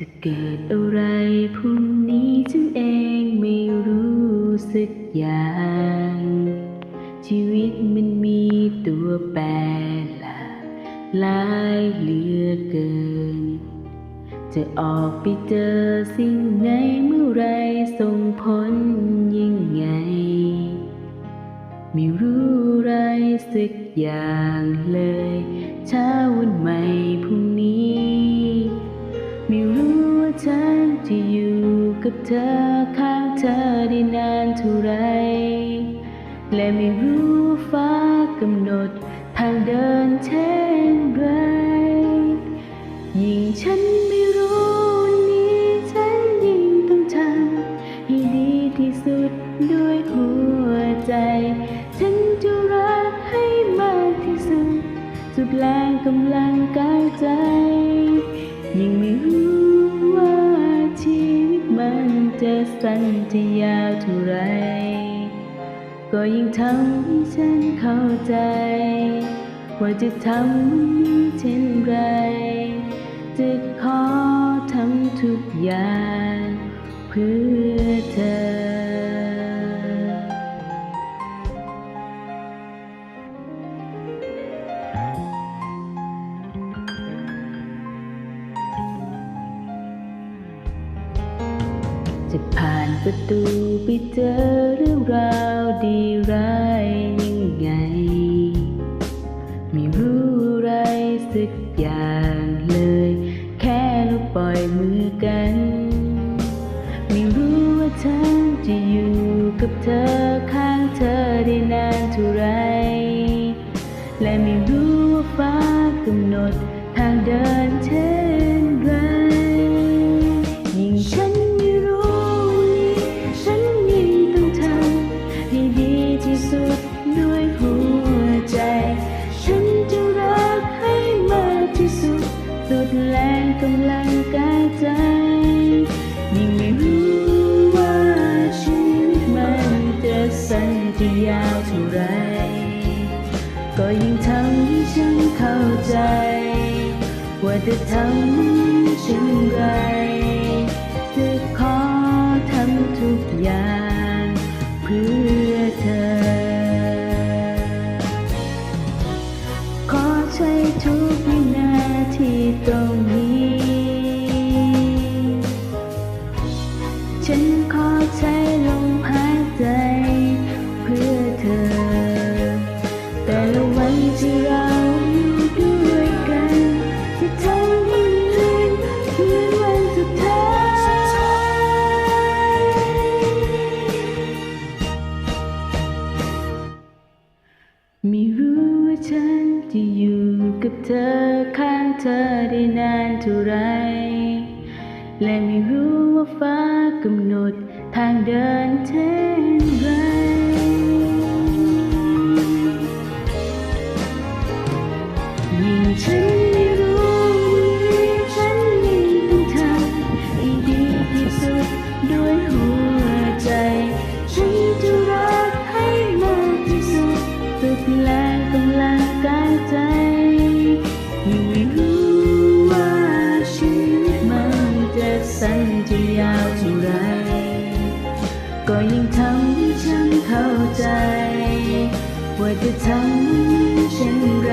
จะเกิดอะไรพรุ่งนี้ฉันเองไม่รู้สึกอย่าง ชีวิตมันมีตัวแปรหลากหลายเหลือเกิน จะออกไปเจอสิ่งไหนเมื่อไรส่งผลยังไง ไม่รู้ไรสักอย่างเลยเช้าวันใหม่ เธอข้างเธอได้นานเท่าไร และไม่รู้ฟ้ากำหนดทางเดินเช่นไร ยิ่งฉันไม่รู้นนี้ฉันยิ่งต้องทำให้ดีที่สุดด้วยหัวใจ ฉันจะรักให้มากที่สุด สุดแรงกำลังกายใจ ยิ่งไม่รู้ สั้นจะยาวเท่าไร ก็ยิ่งทำให้ฉันเข้าใจ ว่าจะทำวันนี้เช่นไร จะขอทำทุกอย่างเพื่อ จะผ่านประตูไปเจอเรื่องราวดีร้ายยังไง ไม่รู้อะไรสักอย่างเลย แค่เราปล่อยมือกัน ไม่รู้ว่าฉันจะอยู่กับเธอข้างเธอได้นานเท่าไร และไม่รู้ว่าฟ้ากำหนดทางเดิน ใจ ยิ่งไม่รู้ว่าชีวิตมันจะสั้นจะยาวเท่าไร ก็ยิ่งทำให้ฉันเข้าใจ ว่าจะทำเช่นไรจะขอทำทุกอย่างเพื่อเธอ ขอใช้ทุกวินาทีตรงนี้ ฉันขอใช้ลมหายใจ เพื่อเธอ แต่ละวันที่เราอยู่ด้วยกันจะทำให้ลืมเหมือนวันสุดท้ายไม่รู้ว่าฉันจะอยู่กับเธอข้างเธอได้นานเท่าไร และไม่รู้ว่าฟ้ากำหนดทางเดินเช่นไรยิ่งฉันไม่รู้วันนี้ฉันยิ่งต้องทำให้ดีที่สุดด้วยหัวใจ ฉันจะรักให้มากที่สุดสุดแรง เท่าไร ก็ยิ่งทำให้ฉันเข้าใจ ว่าจะทำเช่นไร